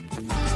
예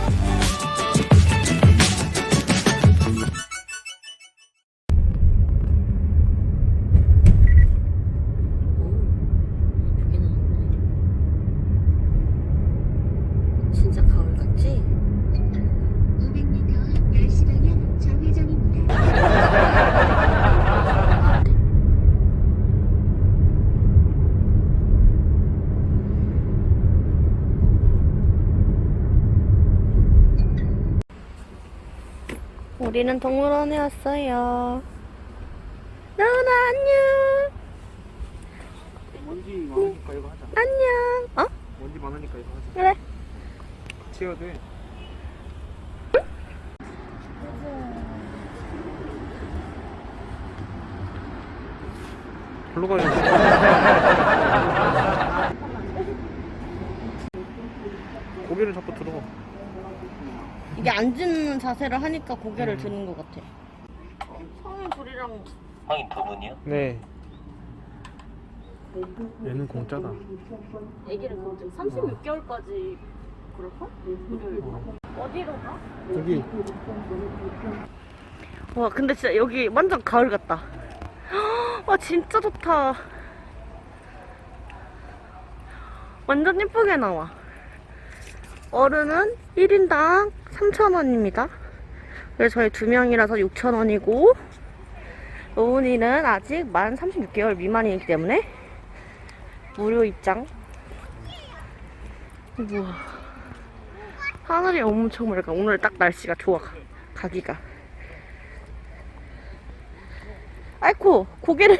우리는 동물원에 왔어요. 나은아 안녕. 먼지 많으니까 이거 하자. 안녕. 어? 먼지 많으니까 이거 하자. 그래. 같이 해야 돼. 글로 가야 돼. 고개를 잡고 들어. 이게 앉은 자세를 하니까 고개를 드는 것 같아. 성인 둘이랑 성인 두 분이요? 네. 얘는 공짜다. 애기를 그렇지 36개월까지 그럴까? 어디로 가? 여기 와 근데 진짜 여기 완전 가을 같다. 와 진짜 좋다. 완전 예쁘게 나와. 어른은 1인당 3,000원입니다. 그래서 저희 두 명이라서 6,000원이고 노은이는 아직 만 36개월 미만이기 때문에 무료 입장. 우와. 하늘이 엄청 맑아. 오늘 딱 날씨가 좋아. 가- 가기가. 아이고 고개를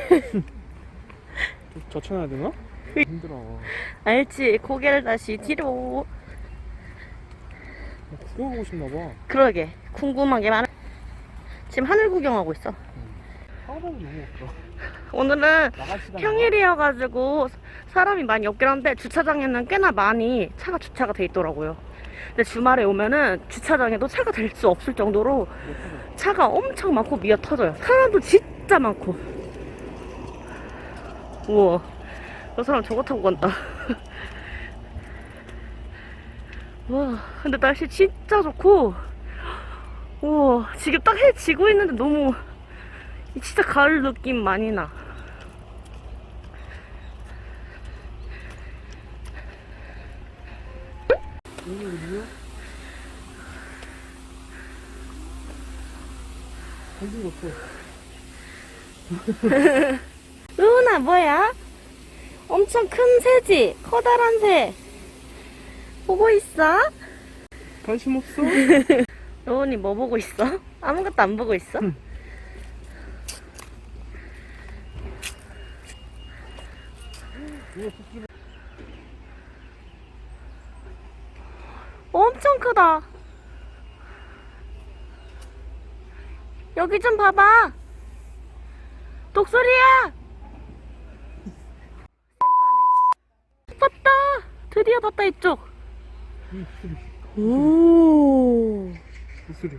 젖혀놔야 되나? 힘들어. 알지 고개를 다시 뒤로 구경하고 싶나 봐. 그러게. 궁금한 게 많아. 지금 하늘 구경하고 있어. 사람이 너무 없다. 오늘은 나갈 시간 평일이어가지고 사람이 많이 없긴 한데 주차장에는 꽤나 많이 차가 주차가 돼 있더라고요. 근데 주말에 오면은 주차장에도 차가 될 수 없을 정도로 차가 엄청 많고 미어 터져요. 사람도 진짜 많고. 우와. 저 사람 저거 타고 간다 와 근데 날씨 진짜 좋고 우와 지금 딱 해 지고 있는데 너무 진짜 가을 느낌 많이 나. 루나 뭐야? 엄청 큰 새지? 커다란 새 보고 있어? 관심 없어? 로운이 뭐 보고 있어? 아무것도 안 보고 있어? 응. 엄청 크다. 여기 좀 봐봐. 독수리야. 봤다. 드디어 봤다 이쪽. 오. 무소리.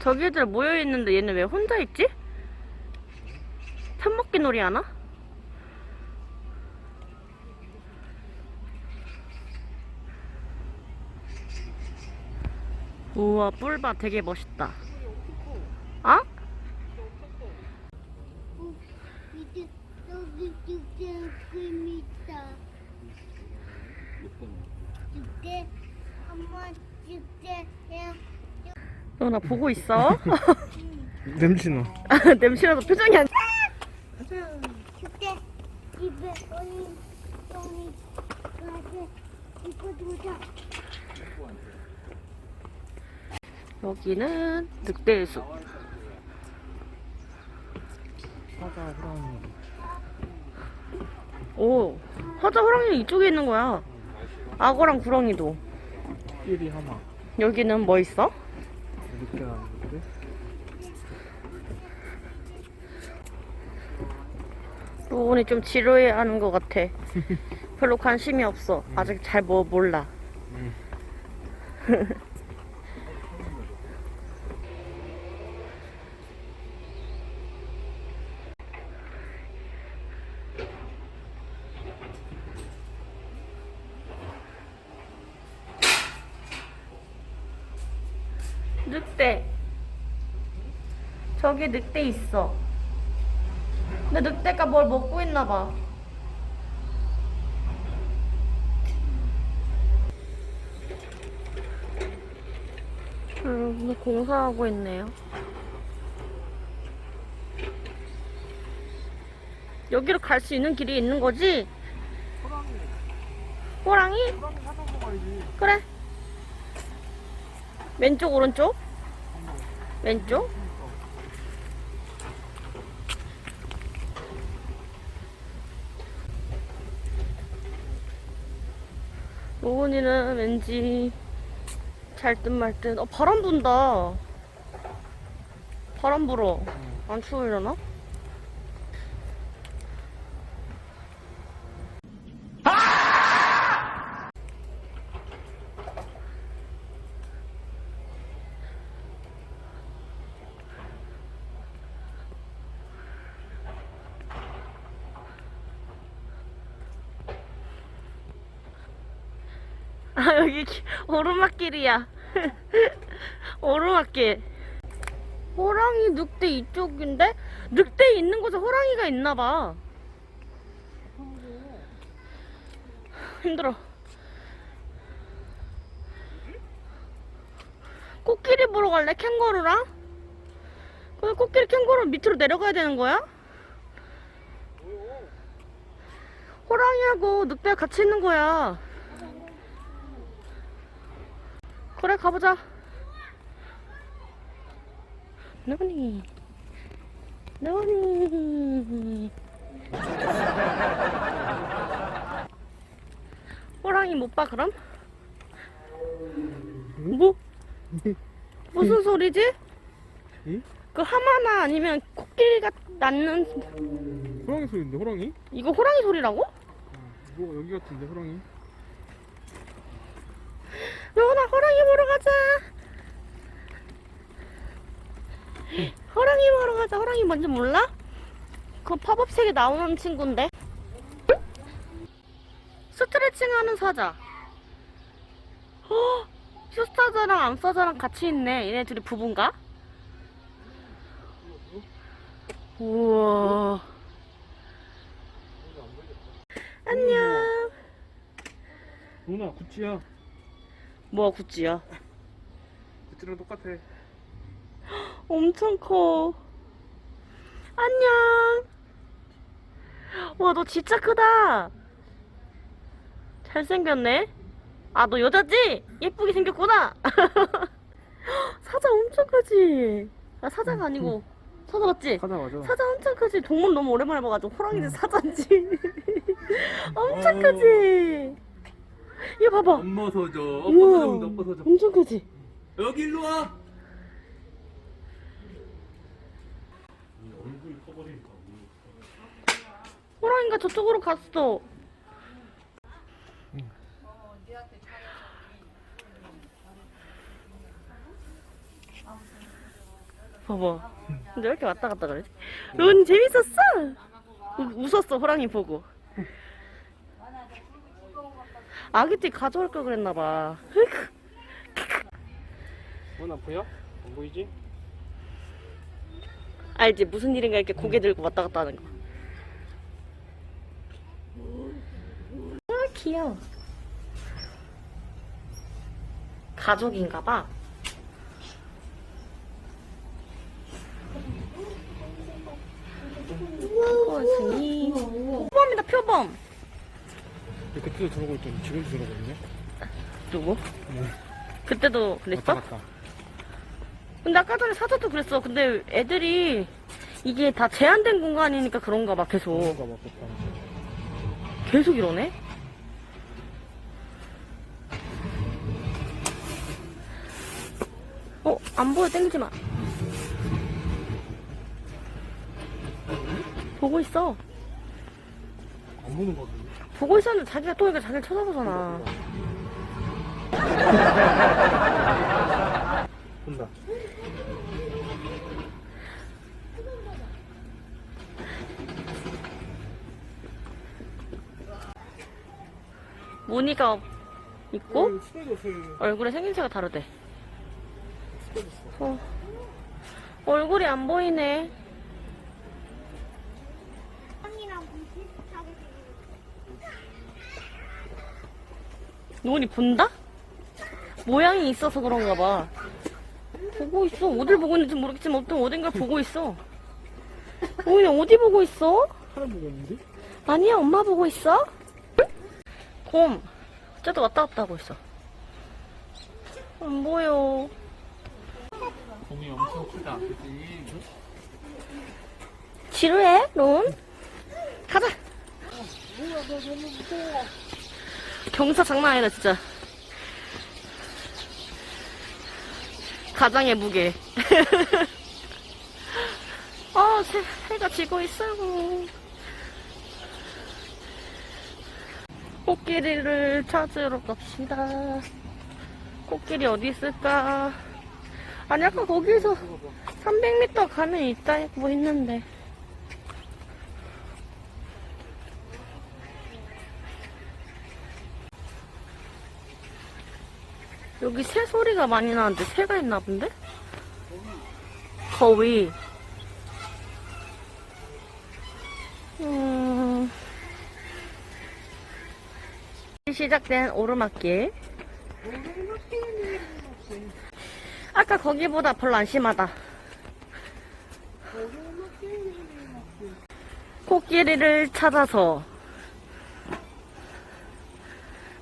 저기 애들 모여 있는데 얘는 왜 혼자 있지? 편먹기 놀이 하나? 우와 뿔봐 되게 멋있다. 아? 이제 여기 죽게 그립니다. 죽게 한번 죽게 해. 너나 보고 있어? 냄새나. 냄새나서 표정이 안. 여기는 늑대숲. 사자, 호랑이. 오, 화자 호랑이는 이쪽에 있는 거야. 악어랑 구렁이도. 하마. 여기는 뭐 있어? 이렇게 하는데. 로운이 좀 지루해 하는 것 같아. 별로 관심이 없어. 아직 잘 뭐 몰라. 늑대. 저기 늑대 있어. 근데 늑대가 뭘 먹고 있나 봐. 음, 공사하고 있네요. 여기로 갈 수 있는 길이 있는 거지? 호랑이? 그래. 왼쪽, 오른쪽? 왼쪽? 로운이는 왠지 잘 듯 말 듯. 어, 바람 분다. 바람 불어. 안 추우려나? 아, 여기 기- 오르막길이야. 오르막길. 호랑이 늑대 이쪽인데? 늑대 있는 곳에 호랑이가 있나봐. 힘들어. 코끼리 보러 갈래? 캥거루랑? 근데 코끼리 캥거루 밑으로 내려가야 되는 거야? 호랑이하고 늑대가 같이 있는 거야. 그래 가보자. 너니 너니 호랑이 못 봐 그럼? 뭐? 무슨 소리지? 응? 그 하마나 아니면 코끼리가 낳는 호랑이 소리인데 호랑이? 이거 호랑이 소리라고? 뭐 여기 같은데 호랑이? 여원아 호랑이 보러 가자. 호랑이 보러 가자. 호랑이 뭔지 몰라? 그 팝업 책에 나오는 친구인데. 스트레칭 하는 사자. 어, 슈스타자랑 암사자랑 같이 있네. 얘네 둘이 부부인가? 우와. 안녕. 누나 구찌야 뭐야, 구찌야? 구찌랑 똑같아 엄청 커. 안녕. 와, 너 진짜 크다. 잘생겼네. 아, 너 여자지? 예쁘게 생겼구나. 사자 엄청 크지? 아, 사자가 아니고. 사자 맞지? 사자 맞아 사자 엄청 크지? 동물 너무 오랜만에 봐가지고 호랑이지 응. 사자인지. 엄청 어. 크지? 이거 봐봐. 엄마 서줘. 우와, 엄마 서줘. 엄마 서줘. 엄청 크지? 여기 일로 와. 호랑이가 저쪽으로 갔어. 봐봐. 근데 왜 이렇게 왔다 갔다 그러지? 넌 재밌었어? 우- 웃었어, 호랑이 보고. 아기띠 가져올 걸 그랬나봐. 누나 보여? 안 보이지? 알지? 무슨 일인가 이렇게 고개 들고 왔다 갔다 하는 거. 아, 귀여워. 가족인가 봐. 표범이. 표범이다, 표범. 그때도 저러고 있더니 지금도 저러고 있네 누구? 네. 그때도 그랬어? 왔다 갔다 근데 아까 전에 사자도 그랬어. 근데 애들이 이게 다 제한된 공간이니까 그런가 봐, 계속. 뭔가 맞겠다 계속 이러네? 어, 안 보여, 땡기지 마. 보고 있어. 안 보는 거 같은데 보고 있었는데 자기가 또 이거 자기를 쳐다보잖아. 본다 무늬가 있고, 수도졌어요 얼굴에 생김새가 다르대. 어. 얼굴이 안 보이네. 형이랑 비슷하게 노은이 본다? 모양이 있어서 그런가 봐. 보고 있어. 어딜 보고 있는지 모르겠지만 어떤 어딘가 보고 있어. 노은이 어디 보고 있어? 사람 보고 있는데? 아니야, 엄마 보고 있어. 곰. 쟤도 왔다 갔다 하고 있어. 안 보여. 공이 엄청 크다. 그치? 지루해, 론? 가자. 경사 장난 아니다, 진짜. 가장의 무게. 아, 새, 해가 지고 있어요. 코끼리를 찾으러 갑시다. 코끼리 어디 있을까? 아니, 아까 거기서 300m 가면 있다고 했는데. 여기 새 소리가 많이 나는데 새가 있나 본데? 거위. 음. 시작된 오르막길. 아까 거기보다 별로 안 심하다. 코끼리를 찾아서.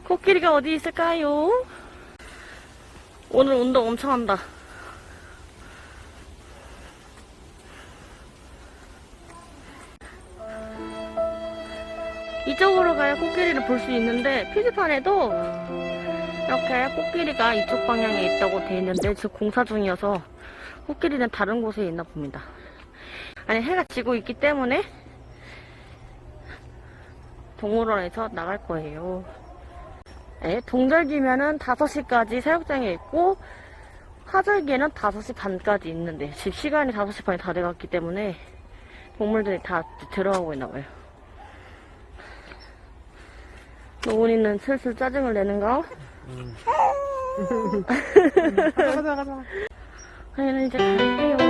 코끼리가 어디 있을까요? 오늘 운동 엄청 한다. 이쪽으로 가야 코끼리를 볼 수 있는데 표지판에도 이렇게 코끼리가 이쪽 방향에 있다고 돼 있는데 지금 공사 중이어서 코끼리는 다른 곳에 있나 봅니다. 아니 해가 지고 있기 때문에 동물원에서 나갈 거예요. 네, 동절기면은 5시까지 사육장에 있고 화절기에는 5시 반까지 있는데 지금 시간이 5시 반이 다 돼갔기 때문에 동물들이 다 들어가고 있나 봐요. 노은이는 슬슬 짜증을 내는가? 가자 가자 가자 저희는 이제 갈게요.